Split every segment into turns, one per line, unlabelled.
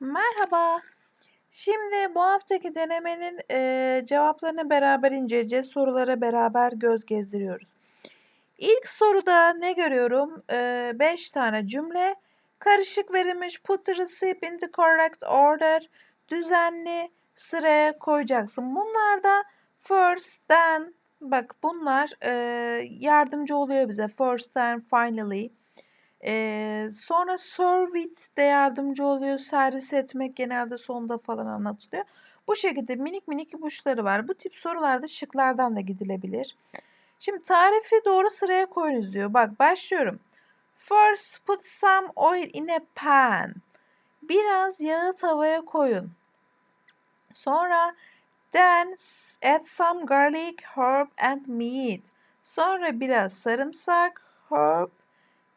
Merhaba. Şimdi bu haftaki denemenin e, cevaplarını beraber inceleyeceğiz. Sorulara beraber göz gezdiriyoruz. İlk soruda ne görüyorum? 5 e, tane cümle. Karışık verilmiş. Put the receipt in the correct order. Düzenli sıraya koyacaksın. Bunlarda first, then, bak bunlar e, yardımcı oluyor bize. First, then, finally. Ee, sonra serve it de yardımcı oluyor. Servis etmek genelde sonda falan anlatılıyor. Bu şekilde minik minik ipuçları var. Bu tip sorularda şıklardan da gidilebilir. Şimdi tarifi doğru sıraya koyunuz diyor. Bak başlıyorum. First put some oil in a pan. Biraz yağı tavaya koyun. Sonra then add some garlic, herb and meat. Sonra biraz sarımsak, herb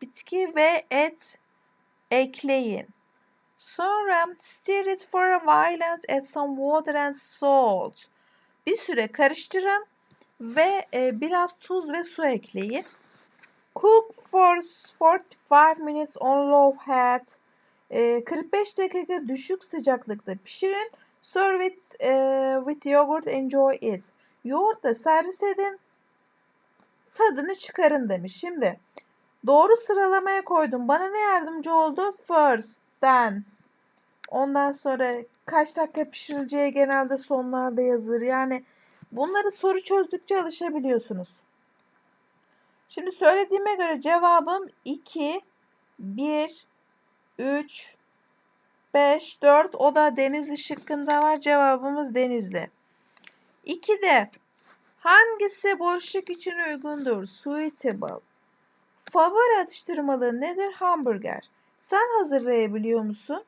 bitki ve et ekleyin. Sonra stir it for a while and add some water and salt. Bir süre karıştırın ve e, biraz tuz ve su ekleyin. Cook for 45 minutes on low heat. E, 45 dakika düşük sıcaklıkta pişirin. Serve it e, with yogurt. Enjoy it. Yoğurtla servis edin. Tadını çıkarın demiş. Şimdi Doğru sıralamaya koydum. Bana ne yardımcı oldu? First, then. Ondan sonra kaç dakika pişirileceği genelde sonlarda yazılır. Yani bunları soru çözdükçe alışabiliyorsunuz. Şimdi söylediğime göre cevabım 2, 1, 3, 5, 4. O da Denizli şıkkında var. Cevabımız Denizli. 2'de hangisi boşluk için uygundur? Suitable. Favori atıştırmalığı nedir? Hamburger. Sen hazırlayabiliyor musun?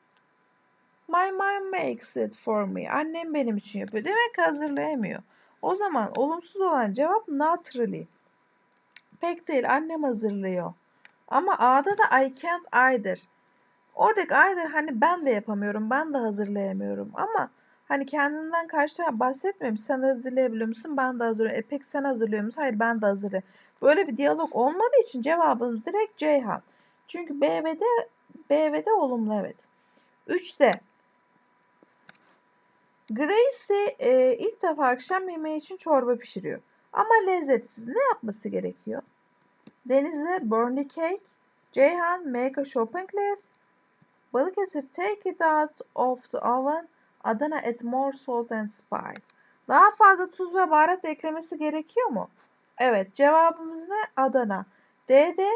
My mom makes it for me. Annem benim için yapıyor. Demek hazırlayamıyor. O zaman olumsuz olan cevap not really. Pek değil. Annem hazırlıyor. Ama A'da da I can't either. Oradaki either hani ben de yapamıyorum, ben de hazırlayamıyorum. Ama hani kendinden karşı bahsetmemiş. Sen hazırlayabiliyor musun? Ben de hazırlıyorum. E pek sen hazırlıyor musun? Hayır ben de hazırlıyorum. Böyle bir diyalog olmadığı için cevabımız direkt Ceyhan. Çünkü B ve D, B ve D olumlu evet. 3'te Gracie e, ilk defa akşam yemeği için çorba pişiriyor. Ama lezzetsiz. Ne yapması gerekiyor? Deniz'le burn the cake. Ceyhan make a shopping list. Balıkesir take it out of the oven. Adana add more salt and spice. Daha fazla tuz ve baharat eklemesi gerekiyor mu? Evet cevabımız ne? Adana. D'de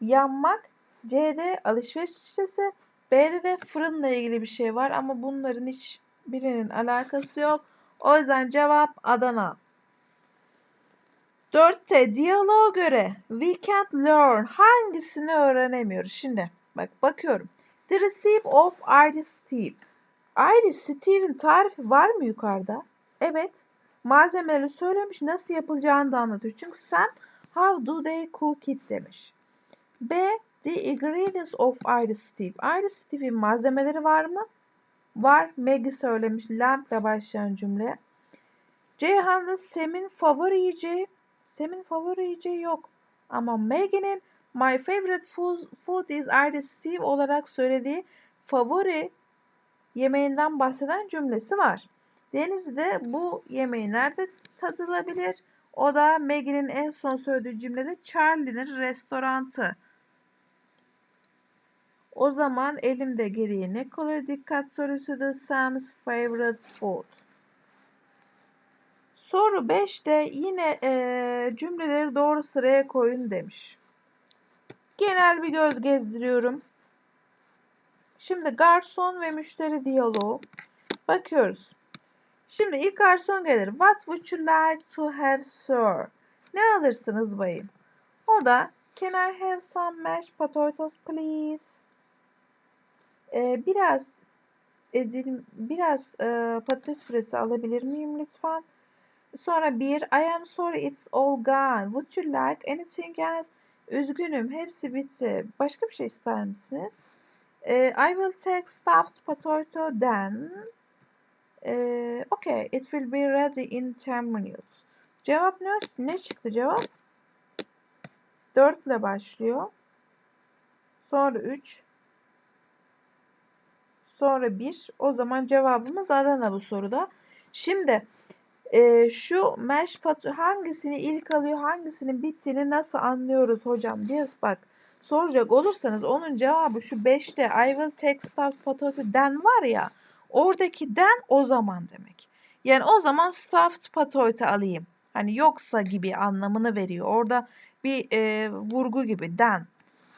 yanmak. C'de alışveriş listesi. B'de de fırınla ilgili bir şey var ama bunların hiç birinin alakası yok. O yüzden cevap Adana. Dörtte diyaloğa göre we can't learn hangisini öğrenemiyoruz? Şimdi bak bakıyorum. The receipt of Iris Steve. Iris Steve'in tarifi var mı yukarıda? Evet malzemeleri söylemiş, nasıl yapılacağını da anlatıyor. Çünkü sen how do they cook it demiş. B. The ingredients of Iris Steve. Iris Steve'in malzemeleri var mı? Var. Maggie söylemiş. Lamp ile başlayan cümle. Ceyhan'ın Sem'in favori yiyeceği. Sem'in favori yiyeceği yok. Ama Maggie'nin My favorite food, food is Iris Steve olarak söylediği favori yemeğinden bahseden cümlesi var. Denizli'de bu yemeği nerede tadılabilir? O da Maggie'nin en son söylediği cümlede Charlie'nin restorantı. O zaman elimde geriye ne kalıyor? Dikkat sorusu da Sam's favorite food. Soru 5'te yine e, cümleleri doğru sıraya koyun demiş. Genel bir göz gezdiriyorum. Şimdi garson ve müşteri diyaloğu. Bakıyoruz. Şimdi ilk garson gelir. What would you like to have, sir? Ne alırsınız bayım? O da Can I have some mashed potatoes, please? Ee, biraz ezil, biraz e, patates püresi alabilir miyim lütfen? Sonra bir I am sorry it's all gone. Would you like anything else? Üzgünüm hepsi bitti. Başka bir şey ister misiniz? Ee, I will take stuffed potato then. Okay, it will be ready in 10 minutes. Cevap ne? Ne çıktı cevap? 4 ile başlıyor. Sonra 3. sonra 1. O zaman cevabımız Adana bu soruda. Şimdi e, şu mesh pat hangisini ilk alıyor hangisinin bittiğini nasıl anlıyoruz hocam diye bak soracak olursanız onun cevabı şu 5'te I will take stuffed potato then var ya oradaki then o zaman demek. Yani o zaman stuffed potato alayım. Hani yoksa gibi anlamını veriyor. Orada bir e, vurgu gibi then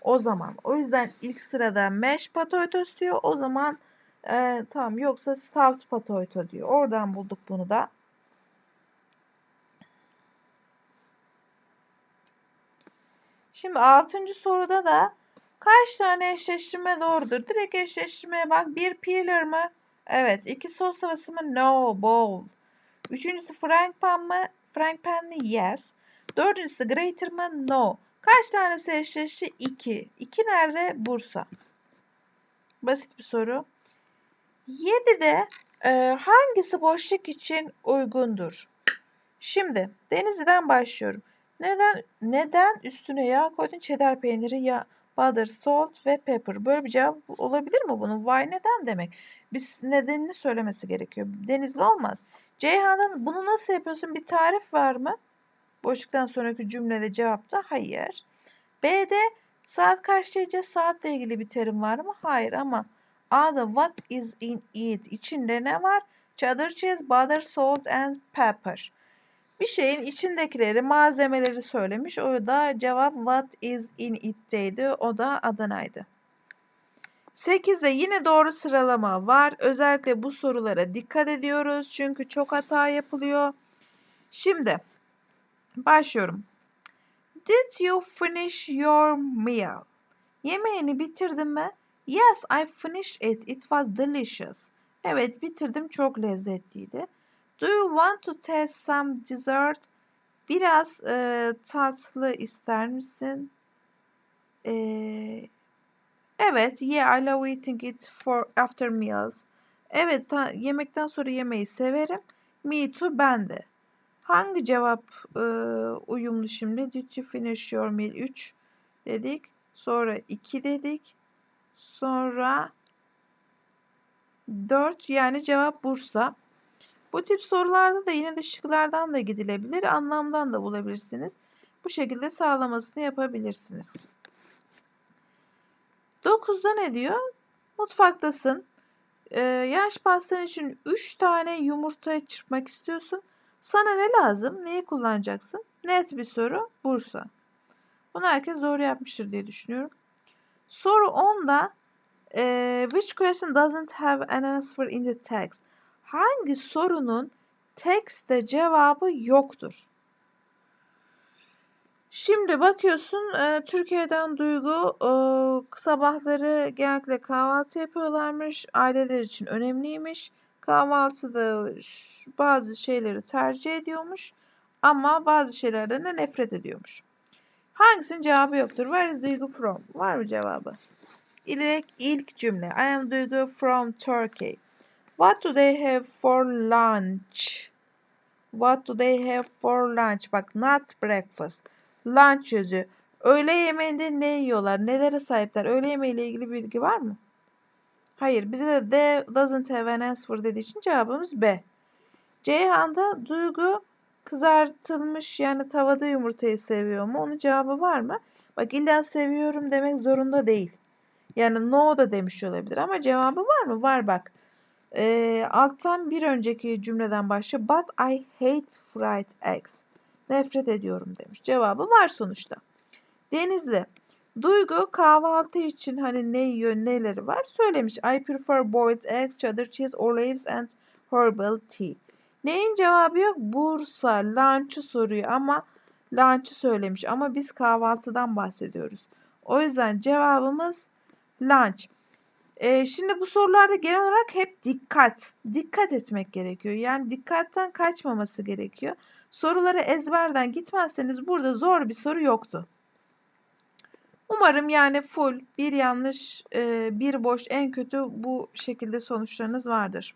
o zaman. O yüzden ilk sırada mesh potato diyor. O zaman e, tamam yoksa stuffed potato diyor. Oradan bulduk bunu da. Şimdi altıncı soruda da kaç tane eşleştirme doğrudur? Direkt eşleştirmeye bak. Bir peeler mı? Evet. İki sos havası mı? No. Bowl. Üçüncüsü frank pan mı? Frank pan mı? Yes. Dördüncüsü grater mı? No. Kaç tanesi eşleşti? 2. 2 nerede? Bursa. Basit bir soru. 7'de e, hangisi boşluk için uygundur? Şimdi Denizli'den başlıyorum. Neden neden üstüne yağ koydun? Cheddar peyniri, ya butter, salt ve pepper. Böyle bir cevap olabilir mi bunun? Why neden demek? Biz nedenini söylemesi gerekiyor. Denizli olmaz. Ceyhan'ın bunu nasıl yapıyorsun? Bir tarif var mı? Boşluktan sonraki cümlede cevapta hayır. B'de saat kaç derece? Saatle ilgili bir terim var mı? Hayır ama A'da what is in it içinde ne var? Cheddar cheese, butter, salt and pepper. Bir şeyin içindekileri, malzemeleri söylemiş. O da cevap what is in it'teydi. O da Adana'ydı. 8'de yine doğru sıralama var. Özellikle bu sorulara dikkat ediyoruz. Çünkü çok hata yapılıyor. Şimdi başlıyorum. Did you finish your meal? Yemeğini bitirdin mi? Yes, I finished it. It was delicious. Evet, bitirdim. Çok lezzetliydi. Do you want to taste some dessert? Biraz e, tatlı ister misin? E, evet, yeah, I love eating it for after meals. Evet, yemekten sonra yemeği severim. Me too, ben de. Hangi cevap e, uyumlu şimdi? Did you finish your meal? 3 dedik. Sonra 2 dedik. Sonra 4 yani cevap Bursa. Bu tip sorularda da yine de şıklardan da gidilebilir, anlamdan da bulabilirsiniz. Bu şekilde sağlamasını yapabilirsiniz. 9'da ne diyor? Mutfaktasın. Ee, yaş pastan için 3 tane yumurta çırpmak istiyorsun. Sana ne lazım? Neyi kullanacaksın? Net bir soru. Bursa. Bunu herkes doğru yapmıştır diye düşünüyorum. Soru 10'da e, Which question doesn't have an answer in the text? Hangi sorunun tekste cevabı yoktur? Şimdi bakıyorsun e, Türkiye'den Duygu e, sabahları genellikle kahvaltı yapıyorlarmış. Aileler için önemliymiş. Kahvaltıda bazı şeyleri tercih ediyormuş. Ama bazı şeylerden de nefret ediyormuş. Hangisinin cevabı yoktur? Where is Duygu from? Var mı cevabı? İlk, ilk cümle. I am Duygu from Turkey. What do they have for lunch? What do they have for lunch? Bak not breakfast. Lunch yazıyor. Öğle yemeğinde ne yiyorlar? Nelere sahipler? Öğle yemeğiyle ilgili bilgi var mı? Hayır. Bize de they doesn't have an answer dediği için cevabımız B. Ceyhan'da Duygu kızartılmış yani tavada yumurtayı seviyor mu? Onun cevabı var mı? Bak illa seviyorum demek zorunda değil. Yani no da demiş olabilir ama cevabı var mı? Var bak. E, alttan bir önceki cümleden başlıyor. But I hate fried eggs. Nefret ediyorum demiş. Cevabı var sonuçta. Denizli. Duygu kahvaltı için hani ne yiyor neleri var söylemiş. I prefer boiled eggs, cheddar cheese, olives and herbal tea. Neyin cevabı yok? Bursa lunch'ı soruyor ama lunch'ı söylemiş ama biz kahvaltıdan bahsediyoruz. O yüzden cevabımız lunch. Ee, şimdi bu sorularda genel olarak hep dikkat, dikkat etmek gerekiyor. Yani dikkatten kaçmaması gerekiyor. Soruları ezberden gitmezseniz burada zor bir soru yoktu. Umarım yani full bir yanlış, bir boş en kötü bu şekilde sonuçlarınız vardır.